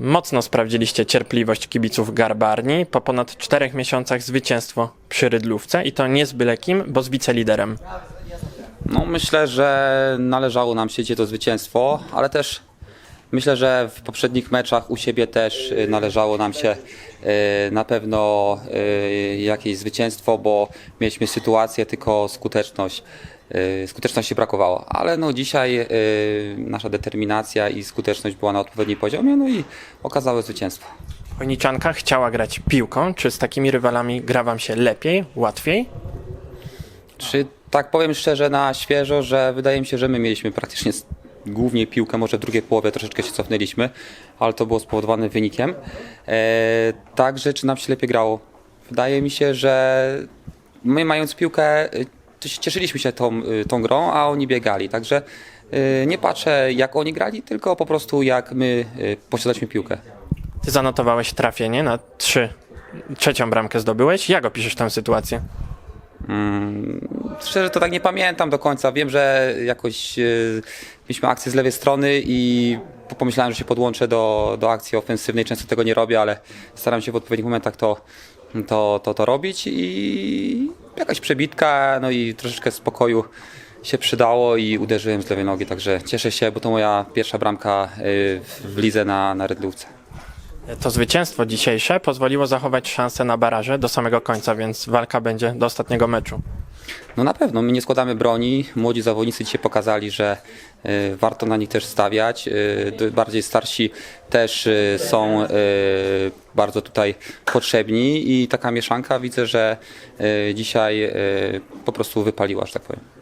Mocno sprawdziliście cierpliwość kibiców Garbarni. Po ponad czterech miesiącach zwycięstwo przy Rydlówce i to nie z byle kim, bo z wiceliderem. No, myślę, że należało nam się to zwycięstwo, ale też myślę, że w poprzednich meczach u siebie też y, należało nam się y, na pewno y, jakieś zwycięstwo, bo mieliśmy sytuację, tylko skuteczność. Skuteczności brakowało, ale no dzisiaj nasza determinacja i skuteczność była na odpowiednim poziomie, no i okazało zwycięstwo. Chojniczanka chciała grać piłką. Czy z takimi rywalami gra wam się lepiej, łatwiej? Czy tak powiem szczerze na świeżo, że wydaje mi się, że my mieliśmy praktycznie głównie piłkę, może w drugiej połowie troszeczkę się cofnęliśmy, ale to było spowodowane wynikiem. E, także czy nam się lepiej grało? Wydaje mi się, że my mając piłkę, się cieszyliśmy się tą, y, tą grą, a oni biegali. Także y, nie patrzę jak oni grali, tylko po prostu jak my posiadaliśmy piłkę. Ty zanotowałeś trafienie na trzy. Trzecią bramkę zdobyłeś. Jak opiszesz tę sytuację? Szczerze to tak nie pamiętam do końca. Wiem, że jakoś yy, mieliśmy akcję z lewej strony i po- pomyślałem, że się podłączę do, do akcji ofensywnej. Często tego nie robię, ale staram się w odpowiednich momentach to, to, to, to robić i jakaś przebitka, no i troszeczkę spokoju się przydało i uderzyłem z lewej nogi, także cieszę się, bo to moja pierwsza bramka yy, w lidze na, na Redlówce. To zwycięstwo dzisiejsze pozwoliło zachować szansę na baraże do samego końca, więc walka będzie do ostatniego meczu. No na pewno, my nie składamy broni. Młodzi zawodnicy dzisiaj pokazali, że y, warto na nich też stawiać. Y, bardziej starsi też y, są bardzo tutaj potrzebni i taka mieszanka widzę, że dzisiaj po prostu wypaliła, że tak powiem.